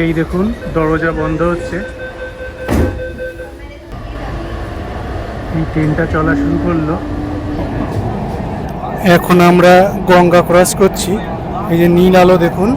এই দেখুন, দরজা বন্ধ হচ্ছে। এই ট্রেনটা চলা শুরু করল। এখন আমরা গঙ্গা ক্রস করছি। এই যে নীল আলো দেখুন.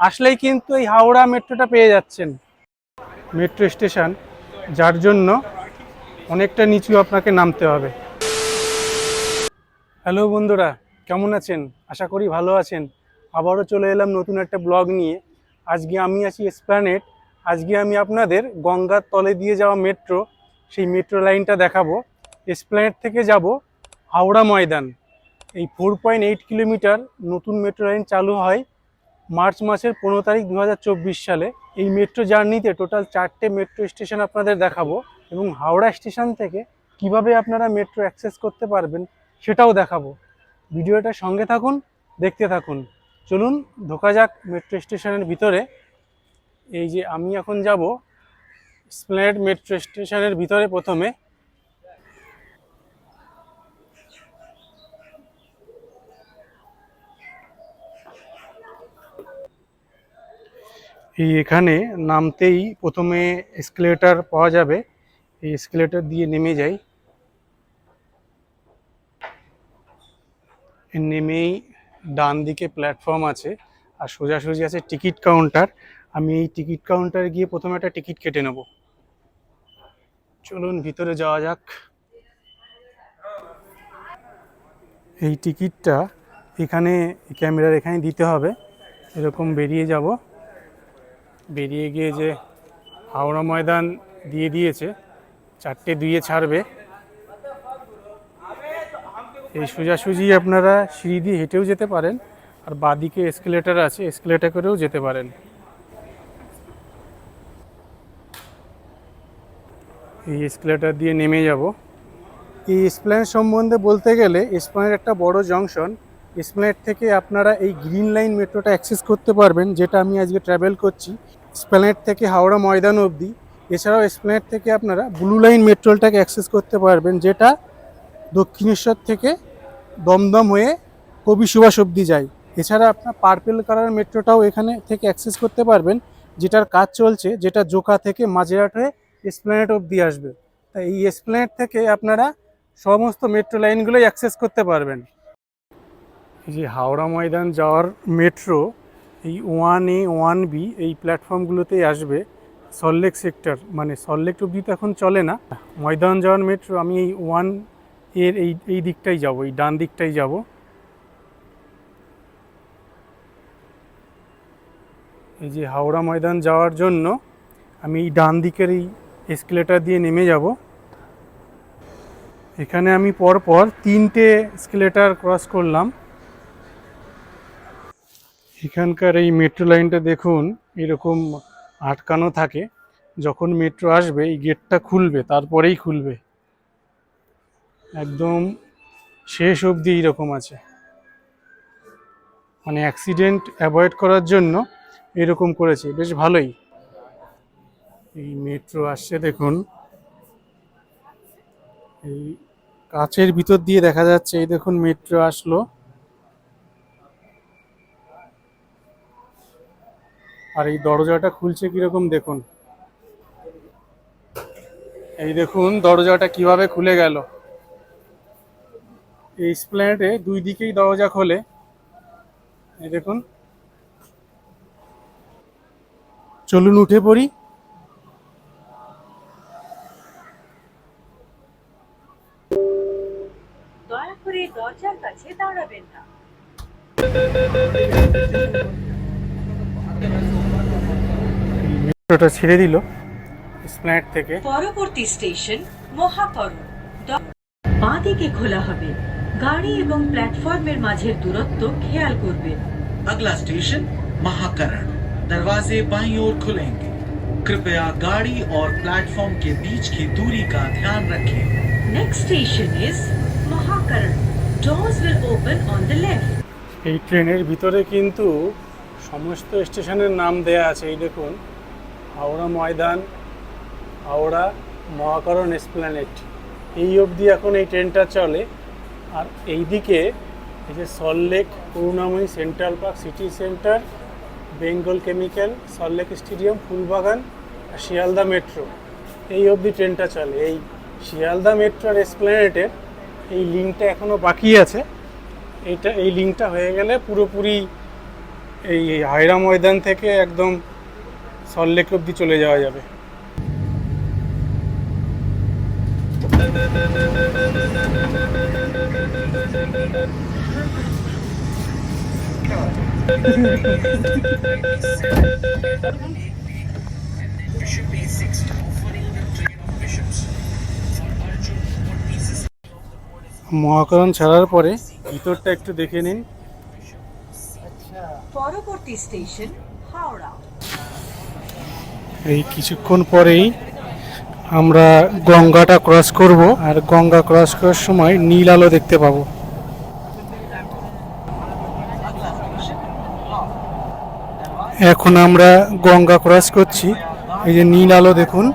আসলেই কিন্তু এই হাওড়া মেট্রোটা পেয়ে যাচ্ছেন। মেট্রো স্টেশন, যার জন্য অনেকটা নিচু আপনাকে নামতে হবে। হ্যালো বন্ধুরা, কেমন আছেন? আশা করি ভালো আছেন। আবারও চলে এলাম নতুন একটা ব্লগ নিয়ে। আজকে আমি আছি এসপ্ল্যানেট আজকে আমি আপনাদের গঙ্গার তলে দিয়ে যাওয়া মেট্রো সেই মেট্রো লাইনটা দেখাবো। এসপ্ল্যানেট থেকে যাব হাওড়া ময়দান। এই ফোর পয়েন্ট এইট কিলোমিটার নতুন মেট্রো লাইন চালু হয় মার্চ মাসের পনেরো তারিখ দু হাজার চব্বিশ সালে। এই মেট্রো জার্নিতে টোটাল চারটে মেট্রো স্টেশন আপনাদের দেখাবো। এবং হাওড়া স্টেশন থেকে কীভাবে আপনারা মেট্রো অ্যাক্সেস করতে পারবেন সেটাও দেখাবো। ভিডিওটা সঙ্গে থাকুন, দেখতে থাকুন। চলুন ঢোকা যাক মেট্রো স্টেশনের ভিতরে। এই যে আমি এখন যাব স্প্লেনেড মেট্রো স্টেশনের ভিতরে প্রথমে। এই এখানে নামতেই প্রথমে এসকেলেটর পাওয়া যাবে। এই স্কেলেটার দিয়ে নেমে যাই। নেমেই ডান দিকে প্ল্যাটফর্ম আছে আর সোজাসুজি আছে টিকিট কাউন্টার আমি এই টিকিট কাউন্টারে গিয়ে প্রথমে একটা টিকিট কেটে নেব। চলুন ভিতরে যাওয়া যাক। এই টিকিটটা এখানে ক্যামেরার এখানে দিতে হবে। এরকম বেরিয়ে যাব। বেরিয়ে গিয়ে যে হাওড়া ময়দান দিয়ে দিয়েছে। চারটে দুইয়ে ছাড়বে। এই সোজাসুজি আপনারা সিঁড়ি দিয়ে হেঁটেও যেতে পারেন, আর বাদিকে এসকেলেটার আছে এসকেলেটার করেও যেতে পারেন। এই এসকেলেটার দিয়ে নেমে যাব। এই এসপ্ল্যান সম্বন্ধে বলতে গেলে এসপ্ল্যানের একটা বড় জংশন এসপ্ল্যানেট থেকে আপনারা এই গ্রিন লাইন মেট্রোটা অ্যাক্সেস করতে পারবেন, যেটা আমি আজকে ট্রাভেল করছি। এসপ্ল্যানেট থেকে হাওড়া ময়দান অবধি। এছাড়াও এসপ্ল্যানেট থেকে আপনারা ব্লু লাইন মেট্রোলটাকে অ্যাক্সেস করতে পারবেন, যেটা দক্ষিণেশ্বর থেকে দমদম হয়ে কবি সুভাষ অবধি যায়। এছাড়া আপনার পার্পেল কালার মেট্রোটাও এখানে থেকে অ্যাক্সেস করতে পারবেন, যেটার কাজ চলছে, যেটা জোকা থেকে মাঝেরহাট হয়ে এসপ্ল্যানেট অবধি আসবে। তাই এই এসপ্ল্যানেট থেকে আপনারা সমস্ত মেট্রো লাইনগুলোই অ্যাক্সেস করতে পারবেন। এই যে হাওড়া ময়দান যাওয়ার মেট্রো এই ওয়ান এ ওয়ান বি এই প্ল্যাটফর্মগুলোতেই আসবে। সল্লেক সেক্টর মানে সল্লেক অবধি তো এখন চলে না। ময়দান যাওয়ার মেট্রো আমি এই ওয়ানের এই এই দিকটাই যাব, এই ডান দিকটাই যাব। এই যে হাওড়া ময়দান যাওয়ার জন্য আমি এই ডান দিকের এই এসকেলেটার দিয়ে নেমে যাব। এখানে আমি পরপর তিনটে স্কেলেটার ক্রস করলাম। এখানকার এই মেট্রো লাইনটা দেখুন, এরকম আটকানো থাকে, যখন মেট্রো আসবে, এই গেটটা খুলবে, তারপরেই খুলবে। একদম শেষ অবধি এইরকম আছে। মানে অ্যাক্সিডেন্ট অ্যাভয়েড করার জন্য এরকম করেছে। বেশ ভালোই। এই মেট্রো আসছে, দেখুন। এই কাচের ভিতর দিয়ে দেখা যাচ্ছে, এই দেখুন মেট্রো আসলো। আর এই দরজাটা খুলছে কীরকম দেখুন। এই দেখুন, দরজাটা কীভাবে খুলে গেল। এই স্প্ল্যানেটে দুই দিকেই দরজা খোলে। এই দেখুন। চলুন উঠে পড়ি। দয়া করে দরজার কাছে দাঁড়াবেন না। মেট্রোটা ছেড়ে দিল স্প্ল্যানেট থেকে পরবর্তী স্টেশন মহাকরণ বাঁদিকে খোলা হবে গাড়ি এবং প্ল্যাটফর্মের মাঝের দূরত্ব খেয়াল করবেন अगला स्टेशन महाकरण दरवाजे बाईं ओर खुलेंगे कृपया गाड़ी और प्लेटफॉर्म के बीच की दूरी का ध्यान रखें next station is Mahakaran Doors will open on the left. এই ট্রেনের ভিতরে কিন্তু সমস্ত স্টেশনের নাম দেয়া আছে এই দেখুন হাওড়া ময়দান, হাওড়া মহাকরণ এসপ্ল্যানেট। এই অবধি এখন এই ট্রেনটা চলে। আর এই দিকে এই যে Salt Lake Karunamoyee Central Park, City Centre, Bengal Chemical Salt Lake Stadium, Phoolbagan আর শিয়ালদা মেট্রো। এই অবধি ট্রেনটা চলে। এই শিয়ালদা মেট্রো আর এসপ্ল্যানেটের এই লিঙ্কটা এখনও বাকি আছে। এটা এই লিঙ্কটা হয়ে গেলে পুরোপুরি এই হায়রা ময়দান থেকে একদম সল্টলেক অবধি চলে যাওয়া যাবে। মহাকরণ ছাড়ার পরে ভিতরটা একটু দেখে নিন। পরবর্তী স্টেশন, হাওড়া। এই কিছুক্ষণ পরেই আমরা গঙ্গাটা ক্রস করব আর গঙ্গা ক্রস করার সময় নীল আলো দেখতে পাবো। এখন আমরা গঙ্গা ক্রস করছি। এই যে নীল আলো দেখুন।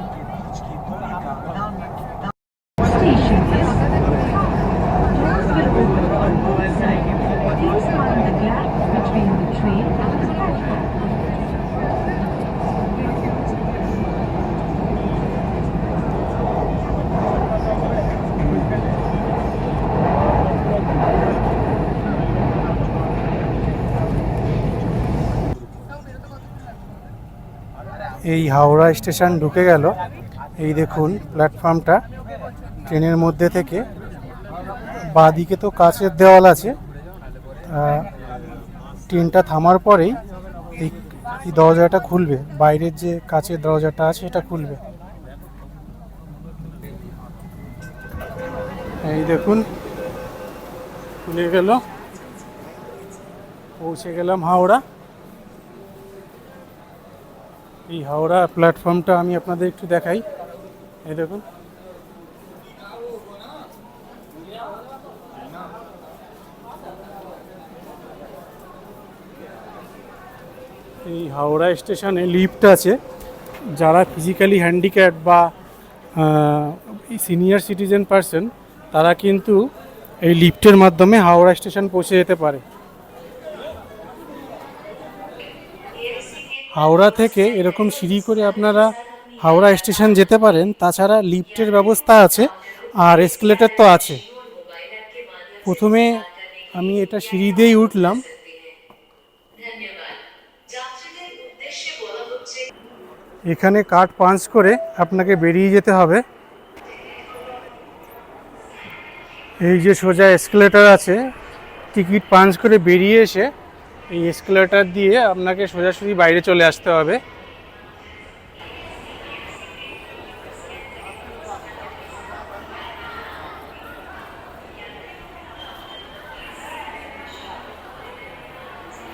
এই হাওড়া স্টেশন ঢুকে গেল। এই দেখুন প্ল্যাটফর্মটা। ট্রেনের মধ্যে থেকে বাঁদিকে তো কাচের দেওয়াল আছে। ট্রেনটা থামার পরেই এই এই দরজাটা খুলবে। বাইরের যে কাচের দরজাটা আছে এটা খুলবে। এই দেখুন, খুলে গেল। পৌঁছে গেলাম হাওড়া। এই হাওড়া প্ল্যাটফর্মটা আমি আপনাদের একটু দেখাই। এই দেখুন। এই হাওড়া স্টেশনে লিফট আছে। যারা ফিজিক্যালি হ্যান্ডিক্যাপ বা সিনিয়র সিটিজেন পারসন তারা কিন্তু এই লিফটের মাধ্যমে হাওড়া স্টেশন পৌঁছে যেতে পারে। হাওড়া থেকে এরকম সিঁড়ি করে আপনারা হাওড়া স্টেশন যেতে পারেন, তাছাড়া লিফটের ব্যবস্থা আছে আর এসকেলেটর তো আছে। প্রথমে আমি এটা সিঁড়ি দিয়েই উঠলাম। এখানে কার্ড পাঞ্চ করে আপনাকে বেরিয়ে যেতে হবে। এই যে সোজা এসকেলেটর আছে, টিকিট পাঞ্চ করে বেরিয়ে এসে এই এসকেলেটর দিয়ে আপনাকে সোজাসুজি বাইরে চলে আসতে হবে।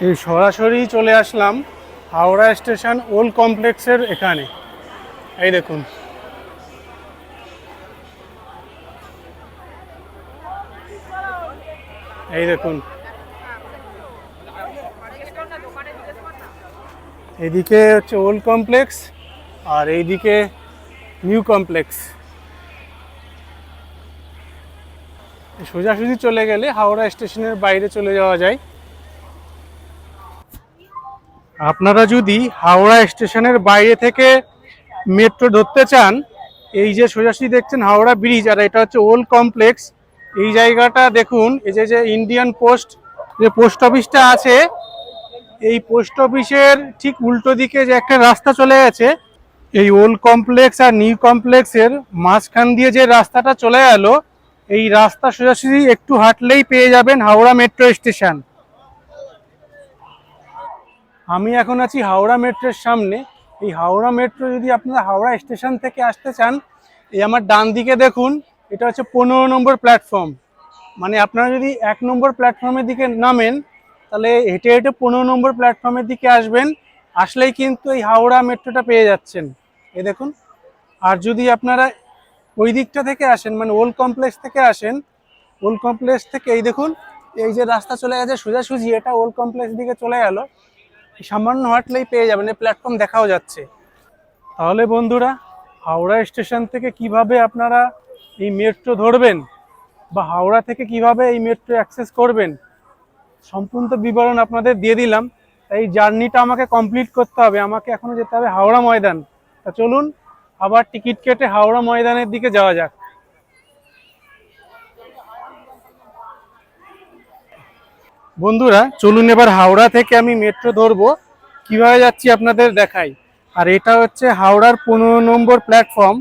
এই সরাসরি চলে আসলাম হাওড়া স্টেশন ওল্ড কমপ্লেক্সের এখানে। এই দেখুন। এই দেখুন। এদিকে হচ্ছে ওল্ড কমপ্লেক্স আর এইদিকে নিউ কমপ্লেক্স সোজাসুজি চলে গেলে হাওড়া স্টেশনের বাইরে চলে যাওয়া যায়। আপনারা যদি হাওড়া স্টেশনের বাইরে থেকে মেট্রো ধরতে চান, এই যে সোজাসুজি দেখছেন হাওড়া ব্রিজ আর এটা হচ্ছে ওল্ড কমপ্লেক্স এই জায়গাটা দেখুন, এই যে যে ইন্ডিয়ান পোস্ট যে পোস্ট অফিসটা আছে এই পোস্ট অফিসের ঠিক উল্টো দিকে যে একটা রাস্তা চলে গেছে, এই ওল্ড কমপ্লেক্স আর নিউ কমপ্লেক্সের মাঝখান দিয়ে যে রাস্তাটা চলে গেল, এই রাস্তা সোজাসুজি একটু হাঁটলেই পেয়ে যাবেন হাওড়া মেট্রো স্টেশন। আমি এখন আছি হাওড়া মেট্রোর সামনে। এই হাওড়া মেট্রো যদি আপনারা হাওড়া স্টেশন থেকে আসতে চান, এই আমার ডান দিকে দেখুন, এটা হচ্ছে পনেরো নম্বর প্ল্যাটফর্ম। মানে আপনারা যদি এক নম্বর প্ল্যাটফর্মের দিকে নামেন তাহলে হেঁটে হেঁটে পনেরো নম্বর প্ল্যাটফর্মের দিকে আসবেন, আসলেই কিন্তু এই হাওড়া মেট্রোটা পেয়ে যাচ্ছেন। এই দেখুন, আর যদি আপনারা ওই দিকটা থেকে আসেন মানে ওল্ড কমপ্লেক্স থেকে আসেন ওল্ড কমপ্লেক্স থেকে, এই দেখুন, এই যে রাস্তা চলে গেছে সোজাসুজি, এটা ওল্ড কমপ্লেক্স দিকে চলে গেল। সামান্য হাঁটলেই পেয়ে যাবেন, এই প্ল্যাটফর্ম দেখাও যাচ্ছে। তাহলে বন্ধুরা, হাওড়া স্টেশন থেকে কীভাবে আপনারা এই মেট্রো ধরবেন, বা হাওড়া থেকে কীভাবে এই মেট্রো অ্যাক্সেস করবেন সম্পূর্ণ বিবরণ আপনাদের দিয়ে দিলাম। তাই জার্নিটা আমাকে কমপ্লিট করতে হবে। আমাকে এখনও যেতে হবে হাওড়া ময়দান। তা চলুন, আবার টিকিট কেটে হাওড়া ময়দানের দিকে যাওয়া যাক। বন্ধুরা, চলুন এবার হাওড়া থেকে আমি মেট্রো ধরবো। কীভাবে যাচ্ছি আপনাদের দেখাই। আর এটা হচ্ছে হাওড়ার পনেরো নম্বর প্ল্যাটফর্ম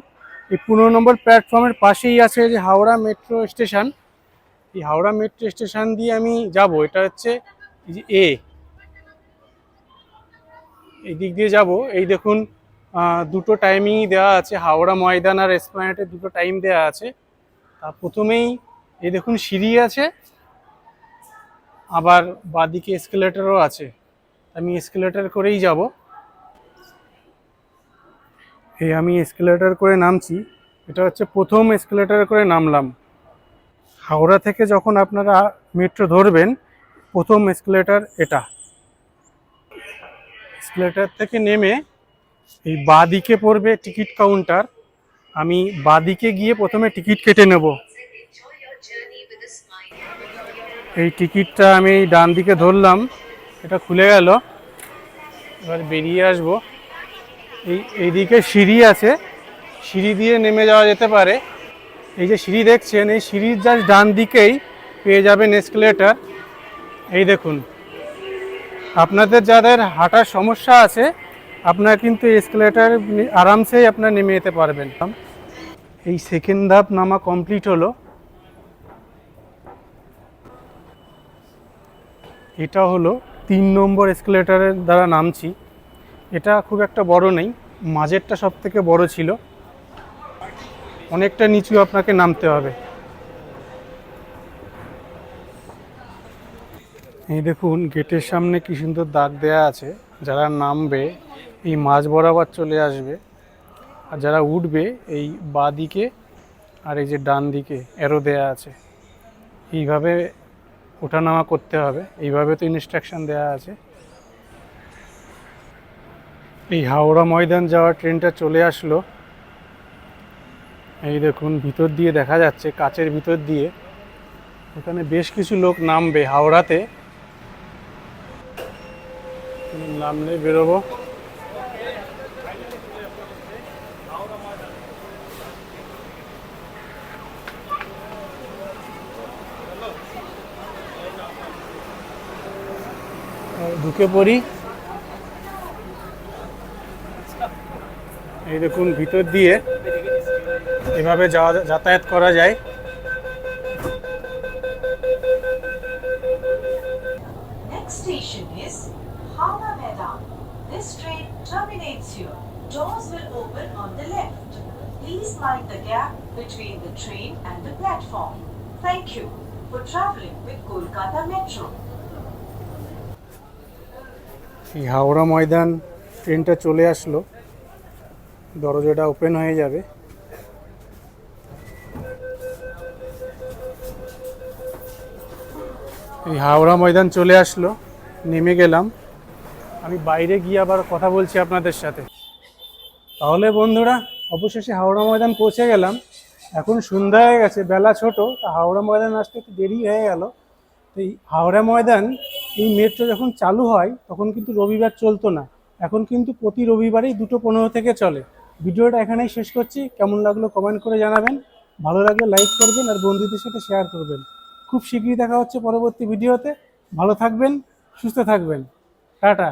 এই পনেরো নম্বর প্ল্যাটফর্মের পাশেই আছে যে হাওড়া মেট্রো স্টেশন এই হাওড়া মেট্রো স্টেশন দিয়ে আমি যাব, এটা হচ্ছে এ এই দিক দিয়ে যাব, এই দেখুন দুটো টাইমিংই দেওয়া আছে, হাওড়া ময়দান আর এসপ্লানেটে দুটো টাইম দেওয়া আছে। তা প্রথমেই এই দেখুন, সিঁড়ি আছে, আবার বাদিকে এসকেলেটরও আছে। আমি এসকেলেটর করেই যাব। এই আমি এসকেলেটর করে নামছি, এটা হচ্ছে প্রথম এসকেলেটর করে নামলাম। হাওড়া থেকে যখন আপনারা মেট্রো ধরবেন, প্রথম এসকেলেটর এটা। এসকেলেটর থেকে নেমে এই বাদিকে পড়বে টিকিট কাউন্টার আমি বাদিকে গিয়ে প্রথমে টিকিট কেটে নেব। এই টিকিটটা আমি ডান দিকে ধরলাম, এটা খুলে গেল। এবার বেরিয়ে আসব। এই, এইদিকে সিঁড়ি আছে। সিঁড়ি দিয়ে নেমে যাওয়া যেতে পারে। এই যে সিঁড়ি দেখছেন, এই সিঁড়ির জাস্ট ডান দিকেই পেয়ে যাবেন এসকেলেটার এই দেখুন, আপনাদের যাদের হাঁটার সমস্যা আছে, আপনারা কিন্তু এসকেলেটার আরামসেই আপনার নেমে যেতে পারবেন। এই সেকেন্ড ধাপ নামা কমপ্লিট হলো। এটা হলো তিন নম্বর এসকেলেটারের দ্বারা নামছি। এটা খুব একটা বড় নেই, মাঝেরটা সব থেকে বড় ছিল। অনেকটা নিচু আপনাকে নামতে হবে। এই দেখুন, গেটের সামনে কি সুন্দর দাগ দেয়া আছে। যারা নামবে, এই মাঝ বরাবর চলে আসবে। আর যারা উঠবে, এই বাঁ দিকে আর এই যে ডান দিকে এরো দেয়া আছে। এইভাবে ওঠানামা করতে হবে। এইভাবে তো ইনস্ট্রাকশন দেওয়া আছে। এই হাওড়া ময়দান যাওয়ার ট্রেনটা চলে আসলো। এই দেখুন, ভিতর দিয়ে দেখা যাচ্ছে, কাচের ভিতর দিয়ে। এখানে বেশ কিছু লোক নামবে হাওড়াতে। নামলে বেরোবো। ঢুকে পড়ি। এই দেখুন, ভিতর দিয়ে। এভাবে যাওয়া যাতায়াত করা যায়। এই হাওড়া ময়দান ট্রেনটা চলে আসলো। দরজাটা ওপেন হয়ে যাবে। এই হাওড়া ময়দান চলে আসলো, নেমে গেলাম। আমি বাইরে গিয়ে আবার কথা বলছি আপনাদের সাথে। তাহলে বন্ধুরা, অবশেষে হাওড়া ময়দান পৌঁছে গেলাম। এখন সন্ধ্যা হয়ে গেছে, বেলা ছোট, তা হাওড়া ময়দান আসতে একটু দেরি হয়ে গেল। তো এই হাওড়া ময়দান, এই মেট্রো যখন চালু হয়, তখন কিন্তু রবিবার চলতো না। এখন কিন্তু প্রতি রবিবারেই দুটো পনেরো থেকে চলে। ভিডিওটা এখানেই শেষ করছি। কেমন লাগল কমেন্ট করে জানাবেন। ভালো লাগলে লাইক করবেন আর বন্ধুদের সাথে শেয়ার করবেন। খুব শীঘ্রই দেখা হচ্ছে পরবর্তী ভিডিওতে। ভালো থাকবেন সুস্থ থাকবেন। টাটা।